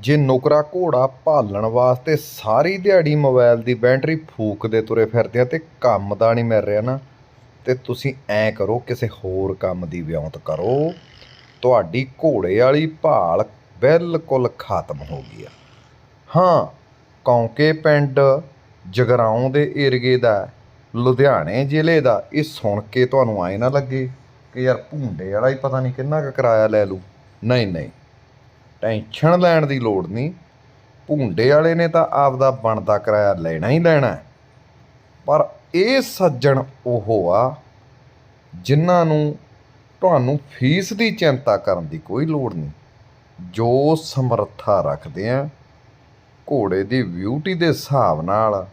ਜੇ ਨੁਕਰਾ ਘੋੜਾ ਭਾਲਣ ਵਾਸਤੇ ਸਾਰੀ ਦਿਹਾੜੀ ਮੋਬਾਈਲ ਦੀ ਬੈਟਰੀ ਫੂਕਦੇ ਤੁਰੇ ਫਿਰਦੇ ਆ ਤੇ ਕੰਮ ਦਾ ਨਹੀਂ ਮਿਲ ਰਿਹਾ ਨਾ, ਤੇ ਤੁਸੀਂ ਐਂ ਕਰੋ, ਕਿਸੇ ਹੋਰ ਕੰਮ ਦੀ ਵਿਉਂਤ ਕਰੋ। ਤੁਹਾਡੀ ਘੋੜੇ ਵਾਲੀ ਭਾਲ ਬਿਲਕੁਲ ਖਤਮ ਹੋ ਗਈ ਆ। ਹਾਂ, ਕੌਂਕੇ ਪਿੰਡ ਜਗਰਾਉਂ ਦੇ ਏਰੀਏ ਦਾ, ਲੁਧਿਆਣੇ ਜ਼ਿਲ੍ਹੇ ਦਾ, ਇਹ ਸੁਣ ਕੇ ਤੁਹਾਨੂੰ ਆਏ ਨਾ ਲੱਗੇ ਕਿ ਯਾਰ ਭੁੰਡੇ ਵਾਲਾ ਹੀ ਪਤਾ ਨਹੀਂ ਕਿੰਨਾ ਕੁ ਕਿਰਾਇਆ ਲੈ ਲੂ ਨਹੀਂ ਨਹੀਂ ਟੈਨਸ਼ਨ ਲੈਣ ਦੀ ਲੋੜ ਨਹੀਂ। ਭੁੰਡੇ ਵਾਲੇ ਨੇ ਤਾਂ ਆਪਦਾ ਬਣਦਾ ਕਿਰਾਇਆ ਲੈਣਾ ਹੀ ਲੈਣਾ ਪਰ ਇਹ ਸੱਜਣ ਉਹ ਆ, ਜਿਨ੍ਹਾਂ ਨੂੰ ਤੁਹਾਨੂੰ ਫੀਸ ਦੀ ਚਿੰਤਾ ਕਰਨ ਦੀ ਕੋਈ ਲੋੜ ਨਹੀਂ। ਜੋ ਸਮਰੱਥਾ ਰੱਖਦੇ ਆ, ਘੋੜੇ ਦੀ ਬਿਊਟੀ ਦੇ ਹਿਸਾਬ ਨਾਲ,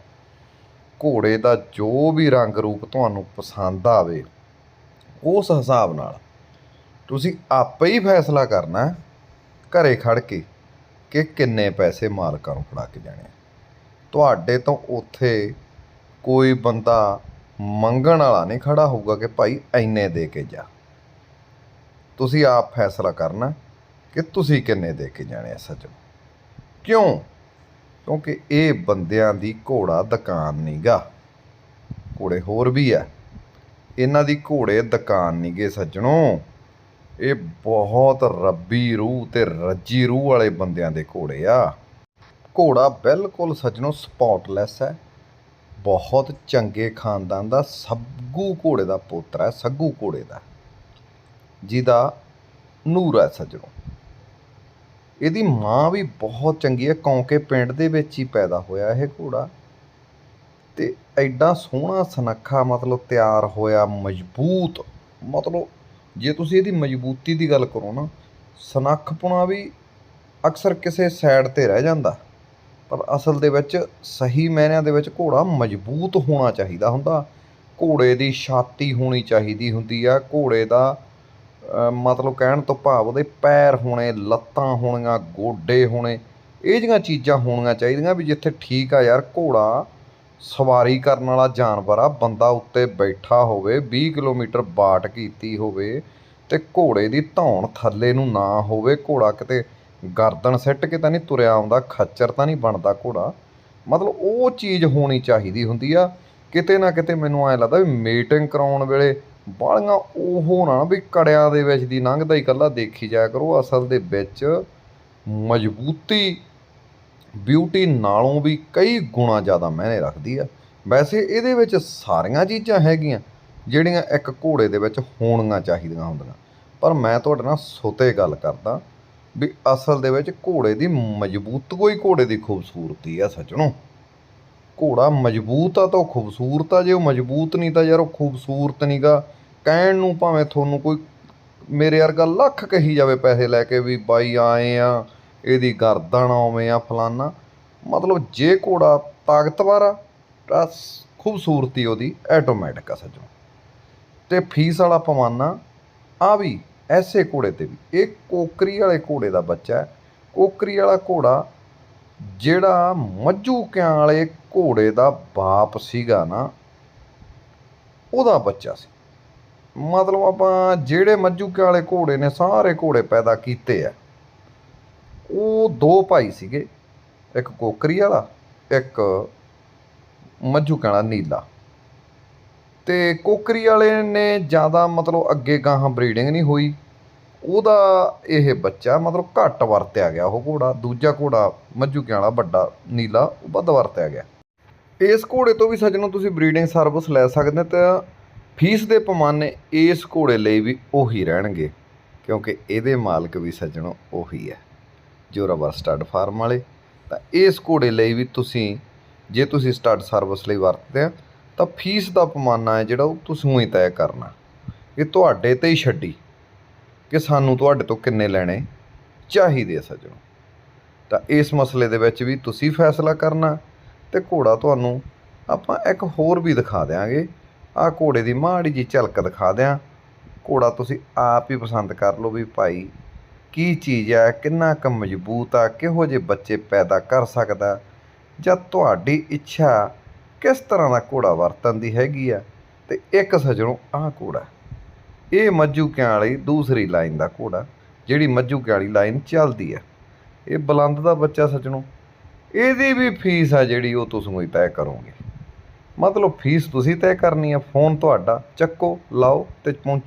ਘੋੜੇ ਦਾ ਜੋ ਵੀ ਰੰਗ ਰੂਪ ਤੁਹਾਨੂੰ ਪਸੰਦ ਆਵੇ, ਉਸ ਹਿਸਾਬ ਨਾਲ ਤੁਸੀਂ ਆਪੇ ਹੀ ਫੈਸਲਾ ਕਰਨਾ ਘਰੇ ਖੜ ਕੇ ਕਿ ਕਿੰਨੇ ਪੈਸੇ ਮਾਲਕਾਂ ਨੂੰ ਫੜਾ ਕੇ ਜਾਣੇ ਤੁਹਾਡੇ ਤੋਂ ਉੱਥੇ ਕੋਈ ਬੰਦਾ ਮੰਗਣ ਵਾਲਾ ਨਹੀਂ ਖੜਾ ਹੋਊਗਾ ਕਿ ਭਾਈ ਐਨੇ ਦੇ ਕੇ ਜਾ। ਤੁਸੀਂ ਆਪ ਫੈਸਲਾ ਕਰਨਾ ਕਿ ਤੁਸੀਂ ਕਿੰਨੇ ਦੇ ਕੇ ਜਾਣੇ ਆ ਸੱਜਣ। ਕਿਉਂ? ਕਿਉਂਕਿ ਇਹ ਬੰਦਿਆਂ ਦੀ ਘੋੜਾ ਦੁਕਾਨ ਨਹੀਂਗਾ ਘੋੜੇ ਹੋਰ ਵੀ ਆ। ਇਹਨਾਂ ਦੀ ਘੋੜੇ ਦੁਕਾਨ ਨਹੀਂਗੇ ਸੱਜਣੋ। ਇਹ ਬਹੁਤ ਰੱਬੀ ਰੂਹ ਤੇ ਰੱਜੀ ਰੂਹ ਵਾਲੇ ਬੰਦਿਆਂ ਦੇ ਘੋੜੇ ਆ। ਘੋੜਾ ਬਿਲਕੁਲ ਸੱਜਣੋ ਸਪੌਟਲੈਸ ਹੈ। ਬਹੁਤ ਚੰਗੇ ਖਾਨਦਾਨ ਦਾ ਸੱਗੂ ਘੋੜੇ ਦਾ ਪੁੱਤਰ ਹੈ, ਸੱਗੂ ਘੋੜੇ ਦਾ। ਜਿਹਦਾ ਨੂਰ ਹੈ ਸੱਜਣੋ। ਇਹਦੀ ਮਾਂ ਵੀ ਬਹੁਤ ਚੰਗੀ ਹੈ, ਕੌਂਕੇ ਪਿੰਡ ਦੇ ਵਿੱਚ ਹੀ ਪੈਦਾ ਹੋਇਆ ਇਹ ਘੋੜਾ। ਤੇ ਐਡਾ ਸੋਹਣਾ ਸੁਨੱਖਾ ਮਤਲਬ ਤਿਆਰ ਹੋਇਆ, ਮਜ਼ਬੂਤ ਮਤਲਬ ਜੇ ਤੁਸੀਂ ਇਹਦੀ ਮਜ਼ਬੂਤੀ ਦੀ ਗੱਲ ਕਰੋ ਨਾ, ਸਨੱਖਪੁਣਾ ਵੀ ਅਕਸਰ ਕਿਸੇ ਸਾਈਡ ਤੇ ਰਹਿ ਜਾਂਦਾ, ਪਰ ਅਸਲ ਦੇ ਵਿੱਚ ਸਹੀ ਮਾਇਨਿਆਂ ਦੇ ਵਿੱਚ ਘੋੜਾ ਮਜ਼ਬੂਤ ਹੋਣਾ ਚਾਹੀਦਾ ਹੁੰਦਾ। ਘੋੜੇ ਦੀ ਛਾਤੀ ਹੋਣੀ ਚਾਹੀਦੀ ਹੁੰਦੀ ਆ, ਘੋੜੇ ਦਾ ਮਤਲਬ ਕਹਿਣ ਤੋਂ ਭਾਵ ਉਹਦੇ ਪੈਰ ਹੋਣੇ, ਲੱਤਾਂ ਹੋਣੀਆਂ, ਗੋਡੇ ਹੋਣੇ, ਇਹ ਜਿਹੀਆਂ ਚੀਜ਼ਾਂ ਹੋਣੀਆਂ ਚਾਹੀਦੀਆਂ ਵੀ ਜਿੱਥੇ ਠੀਕ ਆ ਯਾਰ ਘੋੜਾ ਸਵਾਰੀ ਕਰਨ ਵਾਲਾ ਜਾਨਵਰ ਆ, ਬੰਦਾ ਉੱਤੇ ਬੈਠਾ ਹੋਵੇ 20 ਕਿਲੋਮੀਟਰ ਬਾਟ ਕੀਤੀ ਹੋਵੇ ਤੇ ਘੋੜੇ ਦੀ ਧੌਣ ਥੱਲੇ ਨੂੰ ਨਾ ਹੋਵੇ, ਘੋੜਾ ਕਿਤੇ ਗਰਦਨ ਸਿੱਟ ਕੇ ਤਾਂ ਨਹੀਂ ਤੁਰਿਆ ਆਉਂਦਾ, ਖੱਚਰ ਤਾਂ ਨਹੀਂ ਬਣਦਾ ਘੋੜਾ। ਮਤਲਬ ਉਹ ਚੀਜ਼ ਹੋਣੀ ਚਾਹੀਦੀ ਹੁੰਦੀ ਆ, ਕਿਤੇ ਨਾ ਕਿਤੇ ਮੈਨੂੰ ਐ ਲੱਗਦਾ ਵੀ ਮੀਟਿੰਗ ਕਰਾਉਣ ਵੇਲੇ ਬਾਲੀਆਂ ਉਹ ਨਾ ਵੀ ਕੜਿਆਂ ਦੇ ਵਿੱਚ ਦੀ ਲੰਘਦਾ ਹੀ ਇਕੱਲਾ ਦੇਖੀ ਜਾਇਆ ਕਰੋ, ਅਸਲ ਦੇ ਵਿੱਚ ਮਜ਼ਬੂਤੀ ਬਿਊਟੀ ਨਾਲੋਂ ਵੀ ਕਈ ਗੁਣਾ ਜ਼ਿਆਦਾ ਮਾਇਨੇ ਰੱਖਦੀ ਆ। ਵੈਸੇ ਇਹਦੇ ਵਿੱਚ ਸਾਰੀਆਂ ਚੀਜ਼ਾਂ ਹੈਗੀਆਂ, ਜਿਹੜੀਆਂ ਇੱਕ ਘੋੜੇ ਦੇ ਵਿੱਚ ਹੋਣੀਆਂ ਚਾਹੀਦੀਆਂ ਹੁੰਦੀਆਂ। ਪਰ ਮੈਂ ਤੁਹਾਡੇ ਨਾਲ ਸੁਤੇ ਗੱਲ ਕਰਦਾ ਵੀ ਅਸਲ ਦੇ ਵਿੱਚ ਘੋੜੇ ਦੀ ਮਜ਼ਬੂਤ ਕੋਈ ਘੋੜੇ ਦੀ ਖੂਬਸੂਰਤੀ ਆ ਸੱਚਣੋ ਘੋੜਾ ਮਜ਼ਬੂਤ ਆ ਤਾਂ ਉਹ ਖੂਬਸੂਰਤ ਆ, ਜੇ ਉਹ ਮਜ਼ਬੂਤ ਨਹੀਂ ਤਾਂ ਯਾਰ ਉਹ ਖੂਬਸੂਰਤ ਨਹੀਂਗਾ ਕਹਿਣ ਨੂੰ ਭਾਵੇਂ ਤੁਹਾਨੂੰ ਕੋਈ ਮੇਰੇ ਵਰਗਾ ਲੱਖ ਕਹੀ ਜਾਵੇ ਪੈਸੇ ਲੈ ਕੇ ਵੀ ਬਾਈ ਆਏ ਆ ਇਹਦੀ ਗਰਦਨ ਉਵੇਂ ਆ ਫਲਾਨਾ। ਮਤਲਬ ਜੇ ਘੋੜਾ ਤਾਕਤਵਰ ਆ, ਤਾਂ ਖੂਬਸੂਰਤੀ ਉਹਦੀ ਆਟੋਮੈਟਿਕ ਆ ਸੱਜਣੋ। ਤੇ ਫੀਸ ਵਾਲਾ ਪਵਾਨਾ, ਆ ਵੀ ਐਸੇ ਘੋੜੇ ਤੇ ਵੀ। ਇਹ ਕੋਕਰੀ ਵਾਲੇ ਘੋੜੇ ਦਾ ਬੱਚਾ ਹੈ। ਕੋਕਰੀ ਵਾਲਾ ਘੋੜਾ ਜਿਹੜਾ ਮੱਝੂ ਕਿਆਂ ਵਾਲੇ ਘੋੜੇ ਦਾ ਬਾਪ ਸੀਗਾ ਨਾ, ਉਹਦਾ ਬੱਚਾ ਸੀ। ਮਤਲਬ ਆਪਾਂ ਜਿਹੜੇ ਮੱਝੂ ਕਿਆਂ ਵਾਲੇ ਘੋੜੇ ਨੇ, ਸਾਰੇ ਘੋੜੇ ਪੈਦਾ ਕੀਤੇ ਆ। ਉਹ ਦੋ ਭਾਈ ਸੀਗੇ। ਇੱਕ ਕੋਕਰੀ ਵਾਲਾ, ਇੱਕ ਮੱਝੂ ਕਿਆਂ ਨੀਲਾ। ਤੇ ਕੋਕਰੀ ਵਾਲੇ ਨੇ ਜ਼ਿਆਦਾ ਮਤਲਬ ਅੱਗੇ ਗਾਹਾਂ ਬਰੀਡਿੰਗ ਨਹੀਂ ਹੋਈ। ਉਹਦਾ ਇਹ ਬੱਚਾ ਮਤਲਬ ਘੱਟ ਵਰਤਿਆ ਗਿਆ ਉਹ ਘੋੜਾ। ਦੂਜਾ ਘੋੜਾ ਮੱਝੂ ਕਿਆਂ ਵਾਲਾ ਵੱਡਾ ਨੀਲਾ, ਉਹ ਵੱਧ ਵਰਤਿਆ ਗਿਆ। ਇਸ ਘੋੜੇ ਤੋਂ ਵੀ ਸੱਜਣੋ ਤੁਸੀਂ ਬਰੀਡਿੰਗ ਸਰਵਿਸ ਲੈ ਸਕਦੇ ਹੋ ਤਾਂ ਫੀਸ ਦੇ ਪੈਮਾਨੇ ਇਸ ਘੋੜੇ ਲਈ ਵੀ ਉਹੀ ਰਹਿਣਗੇ। ਕਿਉਂਕਿ ਇਹਦੇ ਮਾਲਕ ਵੀ ਸੱਜਣੋ ਉਹੀ ਹੈ। ਜੋਰਾਵਰ ਸਟੱਡ ਫਾਰਮ ਵਾਲੇ, ਤਾਂ ਇਸ ਘੋੜੇ ਲਈ ਵੀ ਤੁਸੀਂ, ਜੇ ਤੁਸੀਂ ਸਟੱਡ ਸਰਵਿਸ ਲਈ ਵਰਤਦੇ ਆ, ਤਾਂ ਫੀਸ ਦਾ ਪੈਮਾਨਾ ਹੈ ਜਿਹੜਾ ਉਹ ਤੁਸੀਂ ਹੀ ਤੈਅ ਕਰਨਾ। ਇਹ ਤੁਹਾਡੇ ਤੇ ਹੀ ਛੱਡੀ ਕਿ ਸਾਨੂੰ ਤੁਹਾਡੇ ਤੋਂ ਕਿੰਨੇ ਲੈਣੇ ਚਾਹੀਦੇ ਆ ਸੱਜਣੋ। ਤਾਂ ਇਸ ਮਸਲੇ ਦੇ ਵਿੱਚ ਵੀ ਤੁਸੀਂ ਫੈਸਲਾ ਕਰਨਾ ਤੇ ਘੋੜਾ ਤੁਹਾਨੂੰ ਆਪਾਂ ਇੱਕ ਹੋਰ ਵੀ ਦਿਖਾ ਦਿਆਂਗੇ। ਆਹ ਘੋੜੇ ਦੀ ਮਾੜੀ ਜੀ ਝਲਕ ਦਿਖਾ ਦਿਆਂ। ਘੋੜਾ ਤੁਸੀਂ ਆਪ ਹੀ ਪਸੰਦ ਕਰ ਲਓ ਵੀ ਭਾਈ ਕੀ ਚੀਜ਼ ਹੈ ਕਿੰਨਾ ਕੁ ਮਜ਼ਬੂਤ ਆ, ਕਿਹੋ ਜਿਹੇ ਬੱਚੇ ਪੈਦਾ ਕਰ ਸਕਦਾ, ਜਾਂ ਤੁਹਾਡੀ ਇੱਛਾ ਕਿਸ ਤਰ੍ਹਾਂ ਦਾ ਘੋੜਾ ਵਰਤਨ ਦੀ ਹੈਗੀ ਆ, ਤੇ ਇੱਕ ਸੱਜਣੋ ਆਹ ਘੋੜਾ। ਇਹ ਮੱਜੂ ਕਿਆਂ ਵਾਲੀ ਦੂਸਰੀ ਲਾਈਨ ਦਾ ਘੋੜਾ, ਜਿਹੜੀ ਮੱਜੂਕਿਆਂ ਵਾਲੀ ਲਾਈਨ ਚੱਲਦੀ ਆ। ਇਹ ਬੁਲੰਦ ਦਾ ਬੱਚਾ ਸੱਜਣੋ। ਇਹਦੀ ਵੀ ਫੀਸ ਆ ਜਿਹੜੀ ਉਹ ਤੁਸੀਂ ਹੀ ਤੈਅ ਕਰੋਗੇ। ਮਤਲਬ ਫੀਸ ਤੁਸੀਂ ਤੈਅ ਕਰਨੀ ਆ, ਫੋਨ ਤੁਹਾਡਾ ਚੱਕੋ, ਲਾਓ ਤੇ ਪਹੁੰਚੋ।